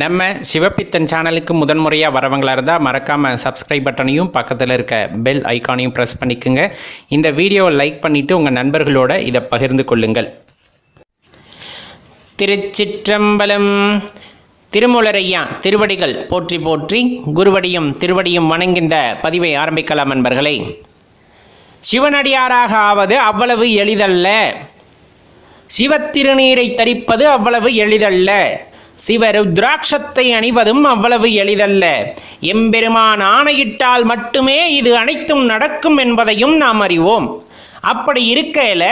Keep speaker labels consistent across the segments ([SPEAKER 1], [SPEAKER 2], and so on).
[SPEAKER 1] நம்ம சிவப்பித்தன் சேனலுக்கு முதன்முறையாக வரவங்களாக இருந்தால் மறக்காமல் சப்ஸ்கிரைப் பட்டனையும் பக்கத்தில் இருக்க பெல் ஐகானையும் ப்ரெஸ் பண்ணிக்கோங்க. இந்த வீடியோவை லைக் பண்ணிவிட்டு உங்கள் நண்பர்களோட இதை பகிர்ந்து கொள்ளுங்கள். திருச்சிற்றம்பலம் திருமூலரையா திருவடிகள் போற்றி போற்றி குருவடியும் திருவடியும் வணங்கின்ற பதிவை ஆரம்பிக்கலாம் நண்பர்களே. சிவனடியாராக ஆவது அவ்வளவு எளிதல்ல. சிவத்திருநீரை தரிப்பது அவ்வளவு எளிதல்ல. சிவருத்ராட்சத்தை அணிவதும் அவ்வளவு எளிதல்ல. எம்பெருமான் ஆணையிட்டால் மட்டுமே இது அனைத்தும் நடக்கும் என்பதையும் நாம் அறிவோம். அப்படி இருக்கையில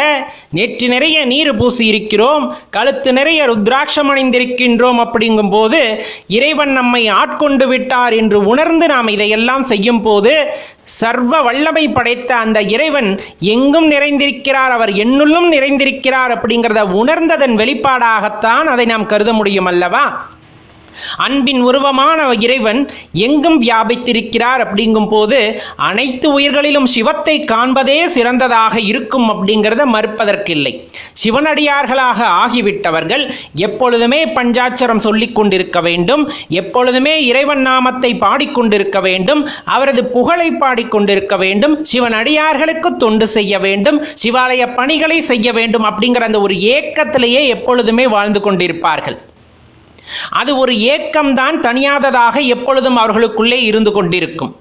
[SPEAKER 1] நெற்றி நிறைய நீர் பூசி இருக்கிறோம் கழுத்து நிறைய ருத்ராட்சம் அணிந்திருக்கின்றோம் அப்படிங்கும்போது இறைவன் நம்மை ஆட்கொண்டு விட்டார் என்று உணர்ந்து நாம் இதையெல்லாம் செய்யும் போது சர்வ வல்லமை படைத்த அந்த இறைவன் எங்கும் நிறைந்திருக்கிறார் அவர் என்னுள்ளும் நிறைந்திருக்கிறார் அப்படிங்கிறத உணர்ந்ததன் வெளிப்பாடாகத்தான் அதை நாம் கருத முடியும் அல்லவா? அன்பின் உருவமான இறைவன் எங்கும் வியாபித்திருக்கிறார் அப்படிங்கும் போது அனைத்து உயிர்களிலும் சிவத்தை காண்பதே சிறந்ததாக இருக்கும் அப்படிங்கிறத மறுப்பதற்கில்லை. சிவனடியார்களாக ஆகிவிட்டவர்கள் எப்பொழுதுமே பஞ்சாட்சரம் சொல்லிக் கொண்டிருக்க வேண்டும் எப்பொழுதுமே இறைவன் நாமத்தை பாடிக்கொண்டிருக்க வேண்டும் அவரது புகழை பாடிக்கொண்டிருக்க வேண்டும் சிவனடியார்களுக்கு தொண்டு செய்ய வேண்டும் சிவாலய பணிகளை செய்ய வேண்டும் அப்படிங்கிற அந்த ஒரு ஏக்கத்திலேயே எப்பொழுதுமே வாழ்ந்து கொண்டிருப்பார்கள். அது ஒரு ஏக்கம்தான் தனியாததாக எப்பொழுதும் அவர்களுக்குள்ளே இருந்து கொண்டிருக்கும்.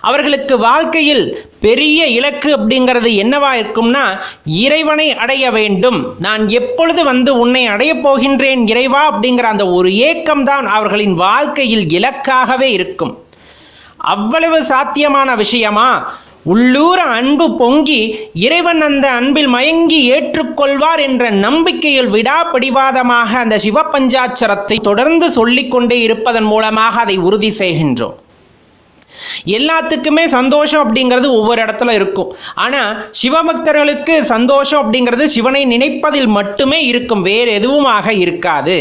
[SPEAKER 1] அவர்களுக்கு வாழ்க்கையில் பெரிய இலக்கு அப்படிங்கிறது என்னவா இருக்கும்னா இறைவனை அடைய வேண்டும். நான் எப்பொழுது வந்து உன்னை அடையப் போகின்றேன் இறைவா அப்படிங்கிற அந்த ஒரு ஏக்கம்தான் அவர்களின் வாழ்க்கையில் இலக்காகவே இருக்கும். அவ்வளவு சாத்தியமான விஷயமா? உள்ளூர அன்பு பொங்கி இறைவன் அந்த அன்பில் மயங்கி ஏற்றுக்கொள்வார் என்ற நம்பிக்கையில் விடாப்பிடிவாதமாக அந்த சிவபஞ்சாட்சரத்தை தொடர்ந்து சொல்லிக்கொண்டே இருப்பதன் மூலமாக அதை உறுதி செய்கின்றோம். எல்லாத்துக்குமே சந்தோஷம் அப்படிங்கிறது ஒவ்வொரு இடத்துல இருக்கும். ஆனால் சிவபக்தர்களுக்கு சந்தோஷம் அப்படிங்கிறது சிவனை நினைப்பதில் மட்டுமே இருக்கும் வேறு எதுவுமாக இருக்காது.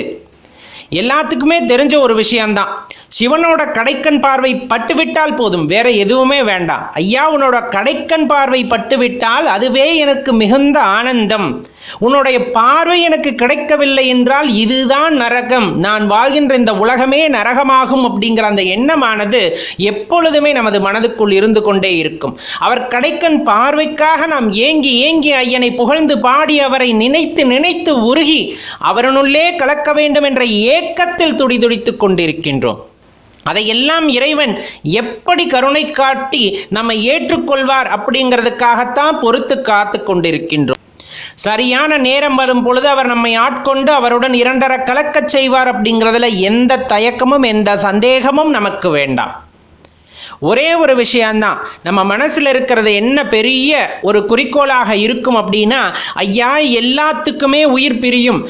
[SPEAKER 1] எல்லாத்துக்குமே தெரிஞ்ச ஒரு விஷயம்தான். சிவனோட கடைக்கண் பார்வை பட்டுவிட்டால் போதும் வேற எதுவுமே வேண்டாம். ஐயா உன்னோட கடைக்கண் பார்வை பட்டுவிட்டால் அதுவே எனக்கு மிகுந்த ஆனந்தம். உன்னுடைய பார்வை எனக்கு கிடைக்கவில்லை என்றால் இதுதான் நரகம். நான் வாழ்கின்ற இந்த உலகமே நரகமாகும் அப்படிங்கிற அந்த எண்ணமானது எப்பொழுதுமே நமது மனதுக்குள் இருந்து கொண்டே இருக்கும். அவர் கடைக்கன் பார்வைக்காக நாம் ஏங்கி ஏங்கி ஐயனை புகழ்ந்து பாடி அவரை நினைத்து நினைத்து உருகி அவரனுள்ளே கலக்க வேண்டும் என்ற ஏக்கத்தில் துடிதுடித்துக் கொண்டிருக்கின்றோம். அதையெல்லாம் இறைவன் எப்படி கருணை காட்டி நம்மை ஏற்றுக்கொள்வார் அப்படிங்கிறதுக்காகத்தான் பொறுத்து காத்து கொண்டிருக்கின்றோம். சரியான நேரம் வரும் பொழுது அவர் நம்மை ஆட்கொண்டு அவருடன் இரண்டரை கலக்கச் செய்வார் அப்படிங்கிறதுல எந்த தயக்கமும் எந்த சந்தேகமும் நமக்கு வேண்டாம். ஒரே ஒரு விஷயம்தான். நம்ம மனசில் இருக்கிறது என்ன பெரிய ஒரு குறிக்கோளாக இருக்கும் அப்படின்னா ஐயா எல்லாத்துக்குமே உயிர் பிரியும்.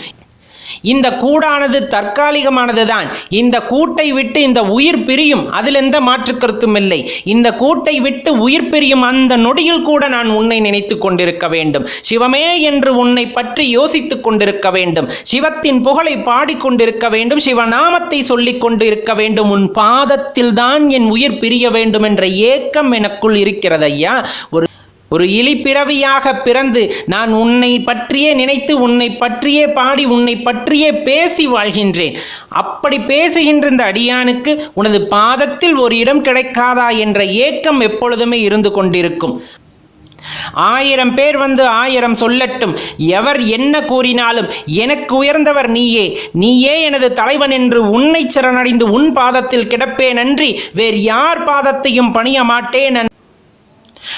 [SPEAKER 1] இந்த கூடானது தற்காலிகமானது தான் இந்த கூட்டை விட்டு இந்த உயிர் பிரியும். அதில் எந்த மாற்று கருத்தும் இல்லை. இந்த கூட்டை விட்டு உயிர் பிரியும் அந்த நொடியில் கூட நான் உன்னை நினைத்து கொண்டிருக்க வேண்டும். சிவமே என்று உன்னை பற்றி யோசித்துக் கொண்டிருக்க வேண்டும். சிவத்தின் புகழை பாடிக்கொண்டிருக்க வேண்டும். சிவநாமத்தை சொல்லிக் கொண்டிருக்க வேண்டும். உன் பாதத்தில் தான் என் உயிர் பிரிய வேண்டும் என்ற ஏக்கம் எனக்குள் இருக்கிறது ஐயா ஒரு ஒரு இழிப்பிறவியாக பிறந்து நான் உன்னை பற்றியே நினைத்து உன்னை பற்றியே பாடி உன்னை பற்றியே பேசி வாழ்கின்றேன். அப்படி பேசுகின்ற இந்த அடியானுக்கு உனது பாதத்தில் ஒரு இடம் கிடைக்காதா என்ற ஏக்கம் எப்பொழுதுமே இருந்து கொண்டிருக்கும். ஆயிரம் பேர் வந்து ஆயிரம் சொல்லட்டும். எவர் என்ன கூறினாலும் எனக்கு உயர்ந்தவர் நீயே. நீயே எனது தலைவன் என்று உன்னை சரணடைந்து உன் பாதத்தில் கிடப்பேன் அன்றி வேறு யார் பாதத்தையும் பணிய மாட்டேன்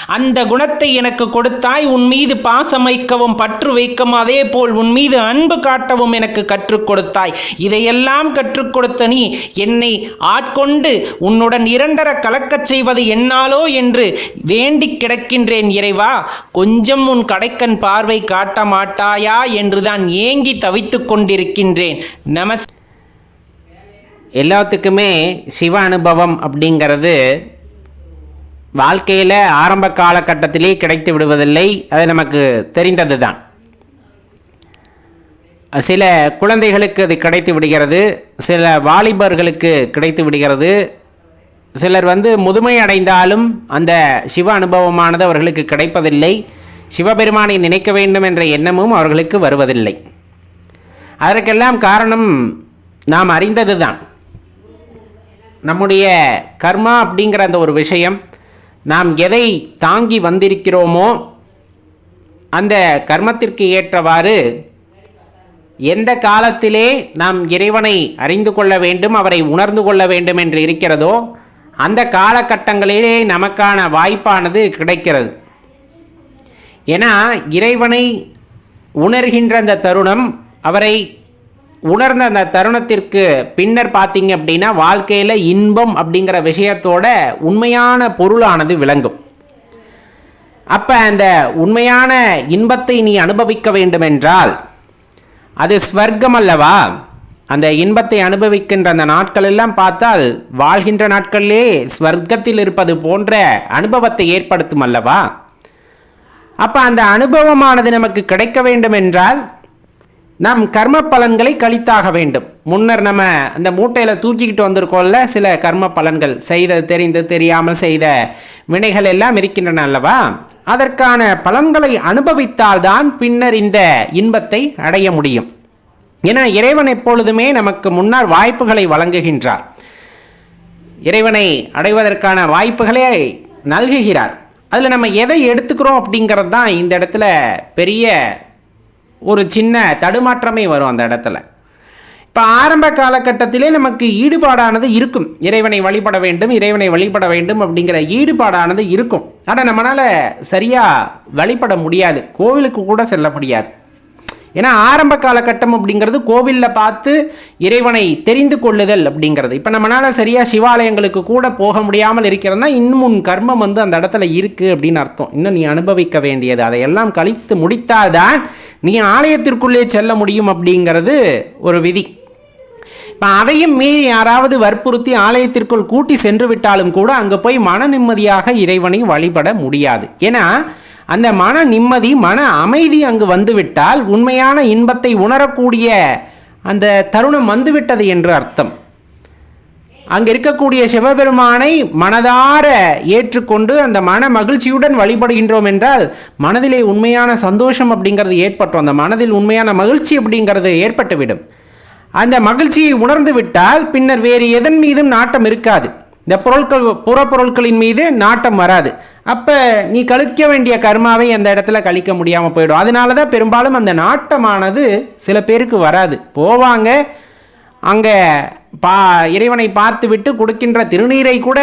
[SPEAKER 1] அந்த குணத்தை எனக்கு கொடுத்தாய் உன் மீது பாசமைக்கவும் பற்று வைக்கவும் அதே போல் உன் மீது அன்பு காட்டவும் எனக்கு கற்றுக் கொடுத்தாய். இதையெல்லாம் கற்றுக் கொடுத்த நீ என்னை ஆட்கொண்டு உன்னுடன் இரண்டர கலக்கச் செய்வது என்னாலோ என்று வேண்டி கிடக்கின்றேன் இறைவா. கொஞ்சம் உன் கடைக்கண் பார்வை காட்ட மாட்டாயா என்றுதான் ஏங்கி தவித்துக் கொண்டிருக்கின்றேன். நமஸ் எல்லாத்துக்குமே சிவ அனுபவம் அப்படிங்கிறது வாழ்க்கையில் ஆரம்ப காலகட்டத்திலே கிடைத்து விடுவதில்லை. அது நமக்கு தெரிந்தது தான் சில குழந்தைகளுக்கு அது கிடைத்து விடுகிறது. சில வாலிபர்களுக்கு கிடைத்து விடுகிறது. சிலர் வந்து முதுமை அடைந்தாலும் அந்த சிவ அனுபவமானது அவர்களுக்கு கிடைப்பதில்லை. சிவபெருமானை நினைக்க வேண்டும் என்ற எண்ணமும் அவர்களுக்கு வருவதில்லை. அதற்கெல்லாம் காரணம் நாம் அறிந்தது தான் நம்முடைய கர்மா அப்படிங்கிற அந்த ஒரு விஷயம் நாம் எதை தாங்கி வந்திருக்கிறோமோ அந்த கர்மத்திற்கு ஏற்றவாறு எந்த காலத்திலே நாம் இறைவனை அறிந்து கொள்ள வேண்டும் அவரை உணர்ந்து கொள்ள வேண்டும் என்று இருக்கிறதோ அந்த காலகட்டங்களிலே நமக்கான வாய்ப்பானது கிடைக்கிறது. ஏன்னா இறைவனை உணர்கின்ற அந்த தருணம் அவரை உணர்ந்த அந்த தருணத்திற்கு பின்னர் பார்த்தீங்க அப்படின்னா வாழ்க்கையில் இன்பம் அப்படிங்கிற விஷயத்தோட உண்மையான பொருளானது விளங்கும். அப்போ அந்த உண்மையான இன்பத்தை நீ அனுபவிக்க வேண்டுமென்றால் அது ஸ்வர்க்கம் அல்லவா? அந்த இன்பத்தை அனுபவிக்கின்ற அந்த நாட்கள் எல்லாம் பார்த்தால் வாழ்கின்ற நாட்களிலே ஸ்வர்க்கத்தில் இருப்பது போன்ற அனுபவத்தை ஏற்படுத்தும் அல்லவா? அப்போ அந்த அனுபவமானது நமக்கு கிடைக்க வேண்டும் என்றால் நம் கர்ம பலன்களை கழித்தாக வேண்டும். முன்னர் நம்ம அந்த மூட்டையில் தூக்கிக்கிட்டு வந்திருக்கோம்ல சில கர்ம பலன்கள் செய்த தெரிந்து தெரியாமல் செய்த வினைகள் எல்லாம் இருக்கின்றன அல்லவா? அதற்கான பலன்களை அனுபவித்தால்தான் பின்னர் இந்த இன்பத்தை அடைய முடியும். ஏன்னா இறைவன் எப்பொழுதுமே நமக்கு முன்னால் வாய்ப்புகளை வழங்குகின்றார். இறைவனை அடைவதற்கான வாய்ப்புகளை நல்குகிறார். அதில் நம்ம எதை எடுத்துக்கிறோம் அப்படிங்கிறது தான் இந்த இடத்துல பெரிய ஒரு சின்ன தடுமாற்றமே வரும் அந்த இடத்துல. இப்போ ஆரம்ப காலகட்டத்திலே நமக்கு ஈடுபாடானது இருக்கும். இறைவனை வழிபட வேண்டும் இறைவனை வழிபட வேண்டும் அப்படிங்கிற ஈடுபாடானது இருக்கும். ஆனால் நம்மளால் சரியாக வழிபட முடியாது. கோவிலுக்கு கூட செல்ல முடியாது. ஏன்னா ஆரம்ப காலகட்டம் அப்படிங்கிறது கோவிலில் பார்த்து இறைவனை தெரிந்து கொள்ளுதல் அப்படிங்கிறது. இப்போ நம்மளால் சரியாக சிவாலயங்களுக்கு கூட போக முடியாமல் இருக்கிறதுனா இன்னும் உன் கர்மம் வந்து அந்த இடத்துல இருக்குது அப்படின்னு அர்த்தம். இன்னும் நீ அனுபவிக்க வேண்டியது. அதையெல்லாம் கழித்து முடித்தால்தான் நீ ஆலயத்திற்குள்ளே செல்ல முடியும் அப்படிங்கிறது ஒரு விதி. இப்போ அதையும் மீறி யாராவது வற்புறுத்தி ஆலயத்திற்குள் கூட்டி சென்று விட்டாலும் கூட அங்கே போய் மன நிம்மதியாக இறைவனை வழிபட முடியாது. ஏன்னா அந்த மன நிம்மதி மன அமைதி அங்கு வந்துவிட்டால் உண்மையான இன்பத்தை உணரக்கூடிய அந்த தருணம் வந்துவிட்டது என்று அர்த்தம். அங்கே இருக்கக்கூடிய சிவபெருமானை மனதார ஏற்றுக்கொண்டு அந்த மன மகிழ்ச்சியுடன் வழிபடுகின்றோம் என்றால் மனதிலே உண்மையான சந்தோஷம் அப்படிங்கிறது ஏற்பட்டோம். அந்த மனதில் உண்மையான மகிழ்ச்சி அப்படிங்கிறது ஏற்பட்டுவிடும். அந்த மகிழ்ச்சியை உணர்ந்து விட்டால் பின்னர் வேறு எதன் மீதும் நாட்டம் இருக்காது. இந்த பொருட்கள் புறப்பொருட்களின் மீது நாட்டம் வராது. அப்போ நீ கழிக்க வேண்டிய கர்மாவை அந்த இடத்துல கழிக்க முடியாமல் போயிடும். அதனால தான் பெரும்பாலும் அந்த நாட்டமானது சில பேருக்கு வராது. போவாங்க. அங்கே பா இறைவனை பார்த்து விட்டு கொடுக்கின்ற திருநீரை கூட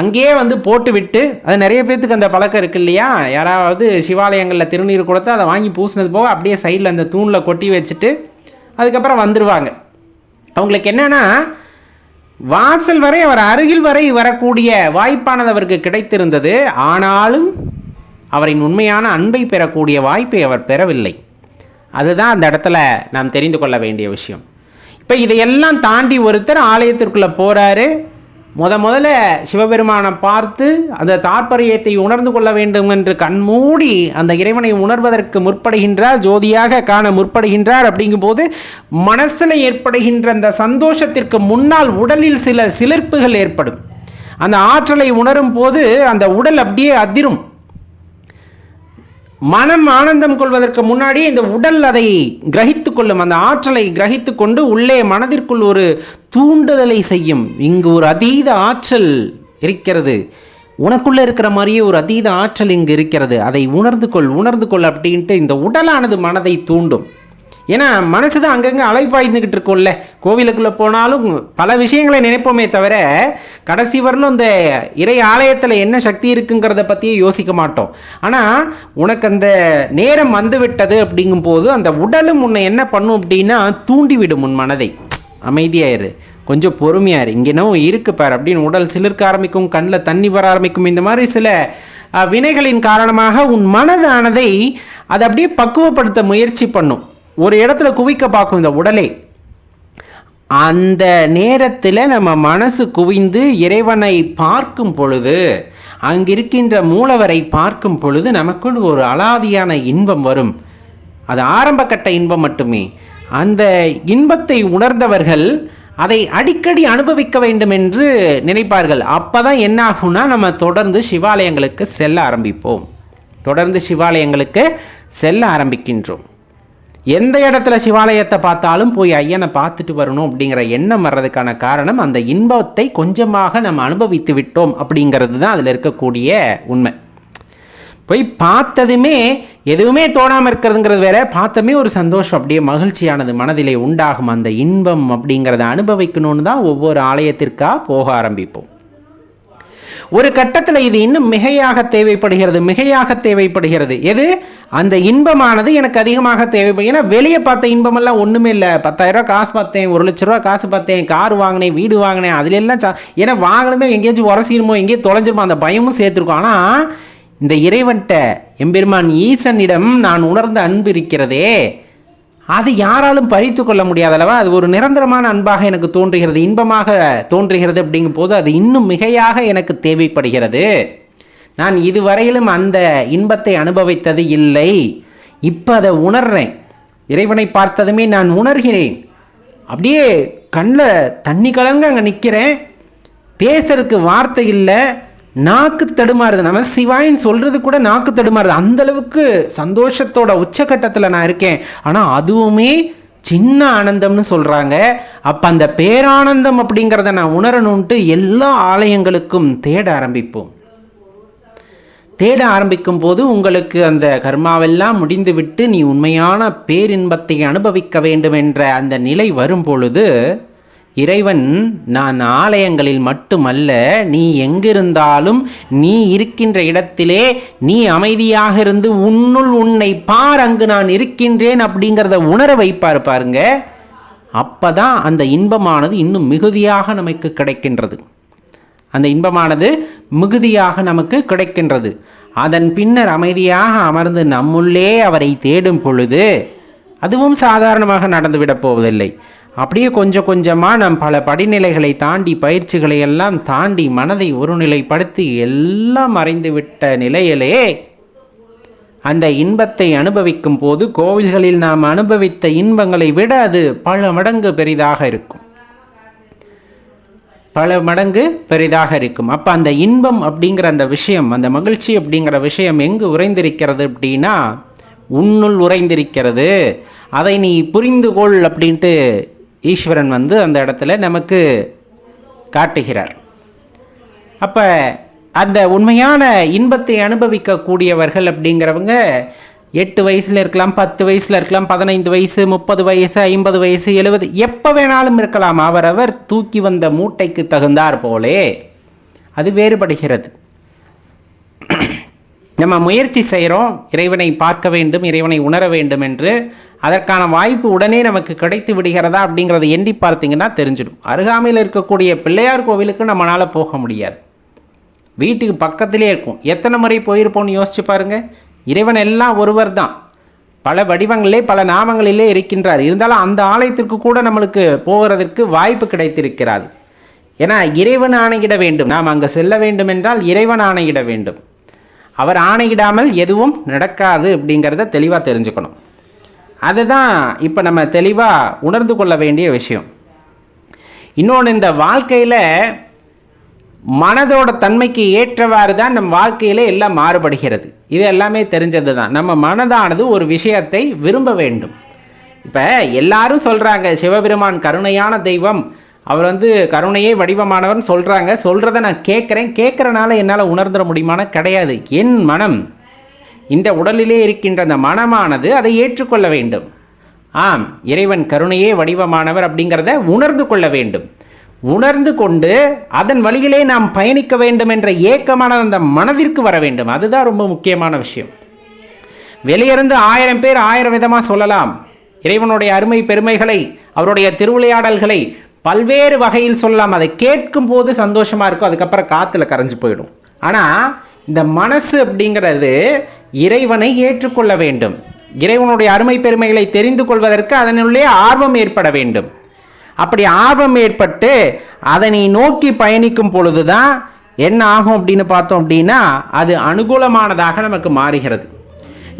[SPEAKER 1] அங்கேயே வந்து போட்டு விட்டு அது நிறைய பேர்த்துக்கு அந்த பழக்கம் இருக்கு இல்லையா? யாராவது சிவாலயங்களில் திருநீர் கொடுத்து அதை வாங்கி பூசினது போக அப்படியே சைடில் அந்த தூணில் கொட்டி வச்சுட்டு அதுக்கப்புறம் வந்துடுவாங்க அவங்களுக்கு என்னென்னா வாசல் வரை அவர் அருகில் வரை வரக்கூடிய வாய்ப்பானது அவருக்கு கிடைத்திருந்தது. ஆனாலும் அவரின் உண்மையான அன்பை பெறக்கூடிய வாய்ப்பை அவர் பெறவில்லை. அதுதான் அந்த இடத்துல நாம் தெரிந்து கொள்ள வேண்டிய விஷயம். இப்போ இதையெல்லாம் தாண்டி ஒருத்தர் ஆலயத்திற்குள்ளே போகிறாரு முத முதல்ல சிவபெருமானை பார்த்து அந்த தாற்பரியத்தை உணர்ந்து கொள்ள வேண்டும் என்று கண்மூடி அந்த இறைவனை உணர்வதற்கு முற்படுகின்றார் ஜோதியாக காண முற்படுகின்றார் அப்படிங்கும்போது மனசில் ஏற்படுகின்ற அந்த சந்தோஷத்திற்கு முன்னால் உடலில் சில சிலிர்ப்புகள் ஏற்படும். அந்த ஆற்றலை உணரும் போது அந்த உடல் அப்படியே அதிரும். மனம் ஆனந்தம் கொள்வதற்கு முன்னாடியே இந்த உடல் அதை கிரகித்து கொள்ளும் அந்த ஆற்றலை கிரகித்து கொண்டு உள்ளே மனதிற்குள் ஒரு தூண்டுதலை செய்யும். இங்கு ஒரு அதீத ஆற்றல் இருக்கிறது. உனக்குள்ளே இருக்கிற மாதிரியே ஒரு அதீத ஆற்றல் இங்கு இருக்கிறது. அதை உணர்ந்து கொள் உணர்ந்து கொள் அப்படின்ட்டு இந்த உடலானது மனதை தூண்டும். ஏன்னா மனசு தான் அங்கங்கே அலைப்பாய்ந்துக்கிட்டு இருக்கும்ல. கோவிலுக்குள்ளே போனாலும் பல விஷயங்களை நினைப்போமே தவிர கடைசி வரலும் இந்த இறை ஆலயத்தில் என்ன சக்தி இருக்குங்கிறத பற்றியே யோசிக்க மாட்டோம். ஆனால் உனக்கு அந்த நேரம் வந்துவிட்டது அப்படிங்கும்போது அந்த உடலும் உன்னை என்ன பண்ணும் அப்படின்னா தூண்டிவிடும் உன் மனதை. அமைதியாயிரு கொஞ்சம் பொறுமையாரு இங்கேனோ இருக்கு பார் அப்படின்னு உடல் சிலிர்க்க ஆரம்பிக்கும் கண்ணில் தண்ணி வர ஆரம்பிக்கும். இந்த மாதிரி சில வினைகளின் காரணமாக உன் மனதானதை அதை அப்படியே பக்குவப்படுத்த முயற்சி பண்ணும். ஒரு இடத்துல குவிக்க பார்க்கும் இந்த உடலை. அந்த நேரத்தில் நம்ம மனசு குவிந்து இறைவனை பார்க்கும் பொழுது அங்கிருக்கின்ற மூலவரை பார்க்கும் பொழுது நமக்குள் ஒரு அலாதியான இன்பம் வரும். அது ஆரம்பக்கட்ட இன்பம் மட்டுமே. அந்த இன்பத்தை உணர்ந்தவர்கள் அதை அடிக்கடி அனுபவிக்க வேண்டும் என்று நினைப்பார்கள். அப்பதான் என்ன ஆகும்னா நம்ம தொடர்ந்து சிவாலயங்களுக்கு செல்ல ஆரம்பிப்போம். தொடர்ந்து சிவாலயங்களுக்கு செல்ல ஆரம்பிக்கின்றோம். எந்த இடத்துல சிவாலயத்தை பார்த்தாலும் போய் ஐயனை பார்த்துட்டு வரணும் அப்படிங்கிற எண்ணம் வர்றதுக்கான காரணம் அந்த இன்பத்தை கொஞ்சமாக நம்ம அனுபவித்து விட்டோம் அப்படிங்கிறது தான் அதில் இருக்கக்கூடிய உண்மை. போய் பார்த்ததுமே எதுவுமே தோணாமல் இருக்கிறதுங்கிறது வேற பார்த்தமே ஒரு சந்தோஷம் அப்படியே மகிழ்ச்சியானது மனதிலே உண்டாகும் அந்த இன்பம் அப்படிங்கிறத அனுபவிக்கணும்னு தான் ஒவ்வொரு ஆலயத்திற்காக போக ஆரம்பிப்போம். ஒரு கட்டத்தில் இது இன்னும் மிகையாக தேவைப்படுகிறது மிகையாக தேவைப்படுகிறது. எது? அந்த இன்பமானது எனக்கு அதிகமாக தேவைப்படும். ஏன்னா வெளியே பார்த்த இன்பமெல்லாம் ஒன்றுமே இல்லை. பத்தாயிரம் காசு பார்த்தேன் ஒரு லட்ச ரூபா காசு பார்த்தேன் கார் வாங்கினேன் வீடு வாங்கினேன் அதுலெல்லாம் சா- ஏன்னா வாங்கினமே எங்கேயாச்சும் உரசிடுமோ எங்கேயும் தொலைஞ்சிருமோ அந்த பயமும் சேர்த்துருக்கும். ஆனால் இந்த இறைவன்கிட்ட எம்பெருமான் ஈசனிடம் நான் உணர்ந்த அன்பு இருக்கிறதே. அது யாராலும் பழித்து கொள்ள முடியாதளவா அது ஒரு நிரந்தரமான அன்பாக எனக்கு தோன்றுகிறது இன்பமாக தோன்றுகிறது அப்படிங்கும் போது அது இன்னும் மிகையாக எனக்கு தேவைப்படுகிறது. நான் இதுவரையிலும் அந்த இன்பத்தை அனுபவித்தது இல்லை. இப்போ அதை உணர்றேன். இறைவனை பார்த்ததுமே நான் உணர்கிறேன். அப்படியே கண்ணில் தண்ணி கலங்க அங்கே நிற்கிறேன் பேசுறதுக்கு வார்த்தை இல்லை. நாக்கு தடுமாறுது. நம்ம சிவாயின்னு சொல்றது கூட நாக்கு தடுமாறுது. அந்த அளவுக்கு சந்தோஷத்தோட உச்சக்கட்டத்தில் நான் இருக்கேன். ஆனால் அதுவுமே சின்ன ஆனந்தம்னு சொல்றாங்க. அப்ப அந்த பேரானந்தம் அப்படிங்கிறத நான் உணரணுன்ட்டு எல்லா ஆலயங்களுக்கும் தேட ஆரம்பிப்போம். தேட ஆரம்பிக்கும் போது உங்களுக்கு அந்த கர்மாவெல்லாம் முடிந்துவிட்டு நீ உண்மையான பேரின்பத்தை அனுபவிக்க வேண்டும் என்ற அந்த நிலை வரும் பொழுது இறைவன் நான் ஆலயங்களில் மட்டுமல்ல நீ எங்கிருந்தாலும் நீ இருக்கின்ற இடத்திலே நீ அமைதியாக இருந்து உன்னுள் உன்னை பார் அங்கு நான் இருக்கின்றேன் அப்படிங்கிறத உணர வைப்பார் பாருங்க. அப்பதான் அந்த இன்பமானது இன்னும் மிகுதியாக நமக்கு கிடைக்கின்றது. அந்த இன்பமானது மிகுதியாக நமக்கு கிடைக்கின்றது. அதன் பின்னர் அமைதியாக அமர்ந்து நம்முள்ளே அவரை தேடும் பொழுது அதுவும் சாதாரணமாக நடந்துவிடப் போவதில்லை. அப்படியே கொஞ்சம் கொஞ்சமாக நம் பல படிநிலைகளை தாண்டி பயிற்சிகளை எல்லாம் தாண்டி மனதை ஒருநிலைப்படுத்தி எல்லாம் மறைந்துவிட்ட நிலையிலே அந்த இன்பத்தை அனுபவிக்கும் போது கோவில்களில் நாம் அனுபவித்த இன்பங்களை விட அது பல மடங்கு பெரிதாக இருக்கும். பல மடங்கு பெரிதாக இருக்கும். அப்போ அந்த இன்பம் அப்படிங்கிற அந்த விஷயம் அந்த மகிழ்ச்சி அப்படிங்கிற விஷயம் எங்கு உறைந்திருக்கிறது அப்படின்னா உன்னுள் உறைந்திருக்கிறது. அதை நீ புரிந்து கொள் அப்படின்ட்டு ஈஸ்வரன் வந்து அந்த இடத்துல நமக்கு காட்டுகிறார். அப்போ அந்த உண்மையான இன்பத்தை அனுபவிக்கக்கூடியவர்கள் அப்படிங்கிறவங்க எட்டு வயசில் இருக்கலாம் பத்து வயசில் இருக்கலாம் பதினைந்து வயசு முப்பது வயசு ஐம்பது வயசு எழுபது எப்போ வேணாலும் இருக்கலாம். அவரவர் தூக்கி வந்த மூட்டைக்கு தகுந்தார் போலே அது வேறுபடுகிறது. நம்ம முயற்சி செய்கிறோம் இறைவனை பார்க்க வேண்டும் இறைவனை உணர வேண்டும் என்று. அதற்கான வாய்ப்பு உடனே நமக்கு கிடைத்து விடுகிறதா அப்படிங்கிறத எண்ணி பார்த்தீங்கன்னா தெரிஞ்சிடும். அருகாமையில் இருக்கக்கூடிய பிள்ளையார் கோவிலுக்கு நம்மளால் போக முடியாது. வீட்டுக்கு பக்கத்திலே இருக்கும். எத்தனை முறை போயிருப்போம்னு யோசிச்சு பாருங்கள் இறைவன் எல்லாம் ஒருவர் தான். பல வடிவங்களிலே பல நாமங்களிலே இருக்கின்றார். இருந்தாலும் அந்த ஆலயத்திற்கு கூட நம்மளுக்கு போகிறதற்கு வாய்ப்பு கிடைத்திருக்கிறது. ஏன்னா இறைவன் ஆணையிட வேண்டும். நாம் அங்கே செல்ல வேண்டும் என்றால் இறைவன் ஆணையிட வேண்டும். அவர் ஆணையிடாமல் எதுவும் நடக்காது அப்படிங்கிறத தெளிவாக தெரிஞ்சுக்கணும். அதுதான் இப்போ நம்ம தெளிவாக உணர்ந்து கொள்ள வேண்டிய விஷயம். இன்னொன்று இந்த வாழ்க்கையில் மனதோட தன்மைக்கு ஏற்றவாறு தான் நம் வாழ்க்கையிலே எல்லாம் மாறுபடுகிறது. இது எல்லாமே தெரிஞ்சது தான் நம்ம மனதானது ஒரு விஷயத்தை விரும்ப வேண்டும். இப்போ எல்லாரும் சொல்கிறாங்க சிவபெருமான் கருணையான தெய்வம் அவர் வந்து கருணையே வடிவமானவர்னு சொல்கிறாங்க சொல்கிறத நான் கேட்குறேன். கேட்குறனால என்னால் உணர்ந்துட முடியுமானா கிடையாது. என் மனம் இந்த உடலிலே இருக்கின்ற அந்த மனமானது அதை ஏற்றுக்கொள்ள வேண்டும். ஆம் இறைவன் கருணையே வடிவமானவர் அப்படிங்கிறத உணர்ந்து கொள்ள வேண்டும். உணர்ந்து கொண்டு அதன் வழியிலே நாம் பயணிக்க வேண்டும் என்ற ஏக்கமான அந்த மனதிற்கு வர வேண்டும். அதுதான் ரொம்ப முக்கியமான விஷயம். வெளியிருந்து ஆயிரம் பேர் ஆயிரம் விதமாக சொல்லலாம். இறைவனுடைய அருமை பெருமைகளை அவருடைய திருவிளையாடல்களை பல்வேறு வகையில் சொல்லலாம் அதை கேட்கும் போது சந்தோஷமாக இருக்கும் அதுக்கப்புறம் காற்றுல கரைஞ்சு போயிடும். ஆனால் இந்த மனசு அப்படிங்கிறது இறைவனை ஏற்றுக்கொள்ள வேண்டும். இறைவனுடைய அருமை பெருமைகளை தெரிந்து கொள்வதற்கு அதனுள்ளே ஆர்வம் ஏற்பட வேண்டும். அப்படி ஆர்வம் ஏற்பட்டு அதனை நோக்கி பயணிக்கும் பொழுதுதான் என்ன ஆகும் அப்படின்னு பார்த்தோம் அப்படின்னா அது அனுகூலமானதாக நமக்கு மாறுகிறது.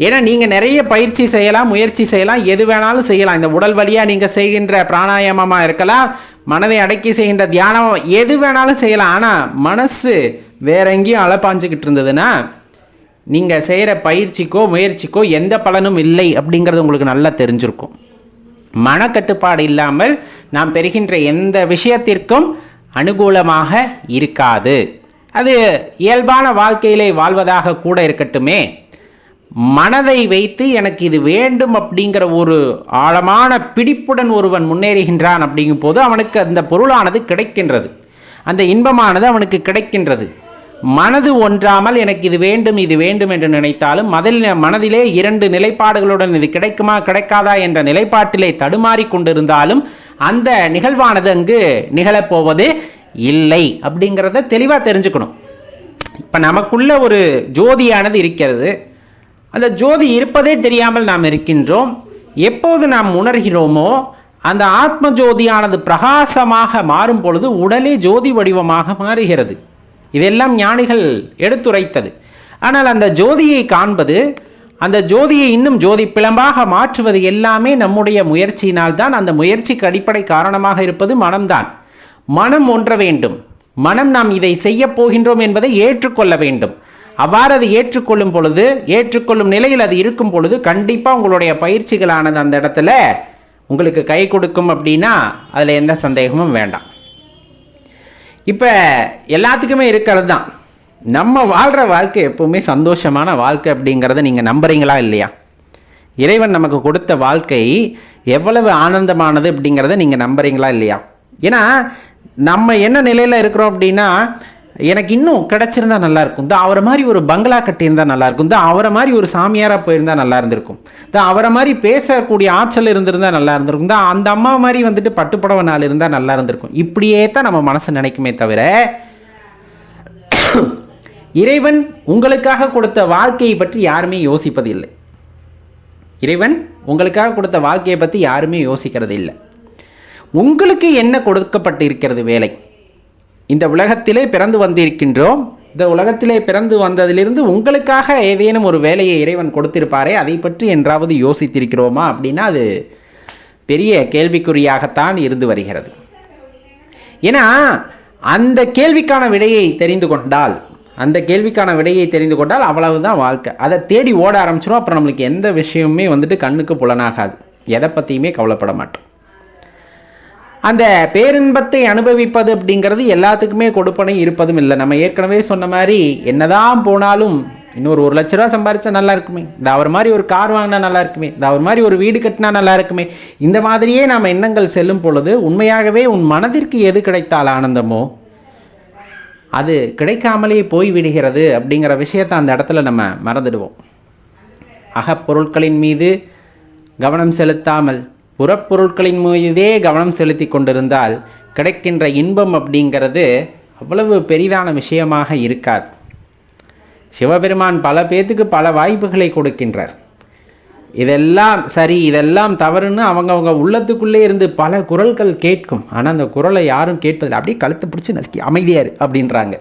[SPEAKER 1] ஏன்னா நீங்கள் நிறைய பயிற்சி செய்யலாம் முயற்சி செய்யலாம் எது வேணாலும் செய்யலாம். இந்த உடல் வழியாக நீங்கள் செய்கின்ற பிராணாயாமமாக இருக்கலாம் மனதை அடக்கி செய்கின்ற தியானம் எது வேணாலும் செய்யலாம். ஆனால் மனசு வேற எங்கேயும் அலப்பாஞ்சுக்கிட்டு இருந்ததுன்னா நீங்கள் செய்கிற பயிற்சிக்கோ முயற்சிக்கோ எந்த பலனும் இல்லை அப்படிங்கிறது உங்களுக்கு நல்லா தெரிஞ்சிருக்கும். மனக்கட்டுப்பாடு இல்லாமல் நாம் பெறுகின்ற எந்த விஷயத்திற்கும் அனுகூலமாக இருக்காது. அது இயல்பான வாழ்க்கையிலே வாழ்வதாக கூட இருக்கட்டுமே. மனதை வைத்து எனக்கு இது வேண்டும் அப்படிங்கிற ஒரு ஆழமான பிடிப்புடன் ஒருவன் முன்னேறுகின்றான் அப்படிங்கும் போது அவனுக்கு அந்த பொருளானது கிடைக்கின்றது. அந்த இன்பமானது அவனுக்கு கிடைக்கின்றது. மனது ஒன்றாமல் எனக்கு இது வேண்டும் இது வேண்டும் என்று நினைத்தாலும் மதில் மனதிலே இரண்டு நிலைப்பாடுகளுடன் இது கிடைக்குமா கிடைக்காதா என்ற நிலைப்பாட்டிலே தடுமாறி கொண்டிருந்தாலும் அந்த நிகழ்வானது அங்கு நிகழப்போவது இல்லை அப்படிங்கிறத தெளிவாக தெரிஞ்சுக்கணும். இப்போ நமக்குள்ள ஒரு ஜோதியானது இருக்கிறது. அந்த ஜோதி இருப்பதே தெரியாமல் நாம் இருக்கின்றோம். எப்போது நாம் உணர்கிறோமோ அந்த ஆத்ம ஜோதியானது பிரகாசமாக மாறும் பொழுது உடலே ஜோதி வடிவமாக மாறுகிறது. இதெல்லாம் ஞானிகள் எடுத்துரைத்தது. ஆனால் அந்த ஜோதியை காண்பது அந்த ஜோதியை இன்னும் ஜோதி பிளம்பாக மாற்றுவது எல்லாமே நம்முடைய முயற்சியினால் தான் அந்த முயற்சிக்கு அடிப்படை காரணமாக இருப்பது மனம்தான். மனம் ஒன்ற வேண்டும். மனம் நாம் இதை செய்ய போகின்றோம் என்பதை ஏற்றுக்கொள்ள வேண்டும். அவ்வாறு அது ஏற்றுக்கொள்ளும் பொழுது ஏற்றுக்கொள்ளும் நிலையில் அது இருக்கும் பொழுது கண்டிப்பாக உங்களுடைய பயிற்சிகளானது அந்த இடத்துல உங்களுக்கு கை கொடுக்கும் அப்படின்னா அதில் எந்த சந்தேகமும் வேண்டாம். இப்போ எல்லாத்துக்குமே இருக்கிறது தான். நம்ம வாழ்கிற வாழ்க்கை எப்பவுமே சந்தோஷமான வாழ்க்கை அப்படிங்கிறத நீங்கள் நம்புறீங்களா இல்லையா? இறைவன் நமக்கு கொடுத்த வாழ்க்கை எவ்வளவு ஆனந்தமானது அப்படிங்கிறத நீங்கள் நம்புறீங்களா இல்லையா? ஏன்னா நம்ம என்ன நிலையில் இருக்கிறோம் அப்படின்னா எனக்கு இன்னும் கிடச்சிருந்தா நல்லா இருக்கும். தான் அவரை மாதிரி ஒரு பங்களா கட்டியிருந்தா நல்லா இருக்கும். தான் அவரை மாதிரி ஒரு சாமியாராக போயிருந்தா நல்லா இருந்திருக்கும். தான் அவரை மாதிரி பேசக்கூடிய ஆற்றல் இருந்திருந்தா நல்லா இருந்திருக்கும். தான் அந்த அம்மா மாதிரி வந்துட்டு பட்டுப்புடவை நாள் இருந்தால் நல்லா இருந்திருக்கும். இப்படியே தான் நம்ம மனசு நினைக்குமே தவிர இறைவன் உங்களுக்காக கொடுத்த வாழ்க்கையை பற்றி யாருமே யோசிப்பது இல்லை இறைவன் உங்களுக்காக கொடுத்த வாழ்க்கையை பற்றி யாருமே யோசிக்கிறது இல்லை உங்களுக்கு என்ன கொடுக்கப்பட்டு இருக்கிறது வேலை? இந்த உலகத்திலே பிறந்து வந்திருக்கின்றோம். இந்த உலகத்திலே பிறந்து வந்ததிலிருந்து உங்களுக்காக ஏதேனும் ஒரு வேலையை இறைவன் கொடுத்திருப்பாரே அதை பற்றி என்றாவது யோசித்திருக்கிறோமா அப்படின்னா அது பெரிய கேள்விக்குறியாகத்தான் இருந்து வருகிறது. ஏன்னா அந்த கேள்விக்கான விடையை தெரிந்து கொண்டால் அந்த கேள்விக்கான விடையை தெரிந்து கொண்டால் அவ்வளவுதான் வாழ்க்கை. அதை தேடி ஓட ஆரம்பிச்சிடும் அப்புறம் நம்மளுக்கு எந்த விஷயமுமே வந்துட்டு கண்ணுக்கு புலனாகாது. எதை பற்றியுமே கவலைப்பட மாட்டோம். அந்த பேரின்பத்தை அனுபவிப்பது அப்படிங்கிறது எல்லாத்துக்குமே கொடுப்பனை இருப்பதும் இல்லை. நம்ம ஏற்கனவே சொன்ன மாதிரி என்னதான் போனாலும் இன்னொரு ஒரு லட்ச ரூபா சம்பாரிச்சா நல்லா இருக்குமே. இந்த அவர் மாதிரி ஒரு கார் வாங்கினா நல்லா இருக்குமே. இந்த அவர் மாதிரி ஒரு வீடு கட்டினா நல்லா இருக்குமே. இந்த மாதிரியே நாம் எண்ணங்கள் செல்லும் பொழுது உண்மையாகவே உன் மனதிற்கு எது கிடைத்தால் ஆனந்தமோ அது கிடைக்காமலே போய் விடுகிறது அப்படிங்கிற விஷயத்தை அந்த இடத்துல நம்ம மறந்துடுவோம். அகப்பொருட்களின் மீது கவனம் செலுத்தாமல் புறப்பொருட்களின் மீதே கவனம் செலுத்தி கொண்டிருந்தால் கிடைக்கின்ற இன்பம் அப்படிங்கிறது அவ்வளவு பெரிதான விஷயமாக இருக்காது. சிவபெருமான் பல பேத்துக்கு பல வாய்ப்புகளை கொடுக்கின்றார். இதெல்லாம் சரி இதெல்லாம் தவறுன்னு அவங்கவுங்க உள்ளத்துக்குள்ளே இருந்து பல குரல்கள் கேட்கும். ஆனால் அந்த குரலை யாரும் கேட்பதில்லை. அப்படியே கழுத்தை பிடிச்சி நசுக்கி அமைதியார் அப்படின்றாங்க.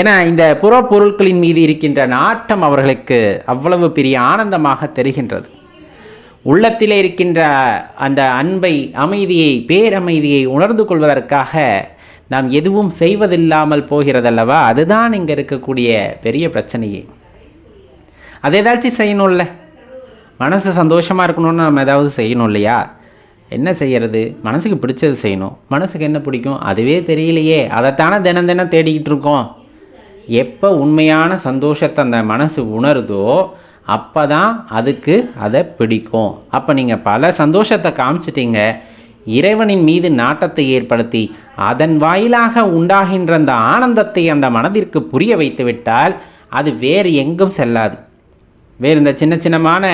[SPEAKER 1] ஏன்னா இந்த புறப்பொருட்களின் மீது இருக்கின்ற நாட்டம் அவர்களுக்கு அவ்வளவு பெரிய ஆனந்தமாக தெரிகின்றது. உள்ளத்திலே இருக்கின்ற அந்த அன்பை அமைதியை பேரமைதியை உணர்ந்து கொள்வதற்காக நாம் எதுவும் செய்வதில்லாமல் போகிறதல்லவா? அதுதான் இங்கே இருக்கக்கூடிய பெரிய பிரச்சனையே. அது ஏதாச்சும் செய்யணும்ல. மனசு சந்தோஷமாக இருக்கணும்னு நம்ம ஏதாவது செய்யணும் இல்லையா? என்ன செய்யறது? மனசுக்கு பிடிச்சது செய்யணும். மனசுக்கு என்ன பிடிக்கும்? அதுவே தெரியலையே. அதைத்தானே தினம் தினம் தேடிக்கிட்டு இருக்கோம். எப்போ உண்மையான சந்தோஷத்தை அந்த மனசு உணருதோ அப்போ தான் அதுக்கு அதை பிடிக்கும். அப்போ நீங்கள் பல சந்தோஷத்தை காமிச்சிட்டீங்க. இறைவனின் மீது நாட்டத்தை ஏற்படுத்தி அதன் வாயிலாக உண்டாகின்ற அந்த ஆனந்தத்தை அந்த மனதிற்கு புரிய வைத்து விட்டால் அது வேறு எங்கும் செல்லாது. வேறு இந்த சின்ன சின்னமான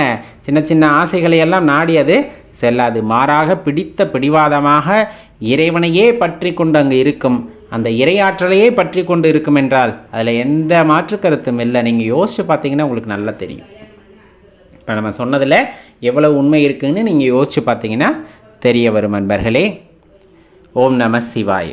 [SPEAKER 1] சின்ன சின்ன ஆசைகளை எல்லாம் நாடி அது செல்லாது. மாறாக பிடித்த பிடிவாதமாக இறைவனையே பற்றி கொண்டு அங்கே இருக்கும் அந்த இறையாற்றலையே பற்றி கொண்டு இருக்கும் என்றால் அதில் எந்த மாற்று கருத்தும் இல்லை. நீங்கள் யோசித்து பார்த்தீங்கன்னா உங்களுக்கு நல்லா தெரியும். இப்போ நம்ம சொன்னதில் எவ்வளவு உண்மை இருக்குதுன்னு நீங்கள் யோசித்து பார்த்தீங்கன்னா தெரிய வரும் நண்பர்களே ஓம் நம சிவாய்.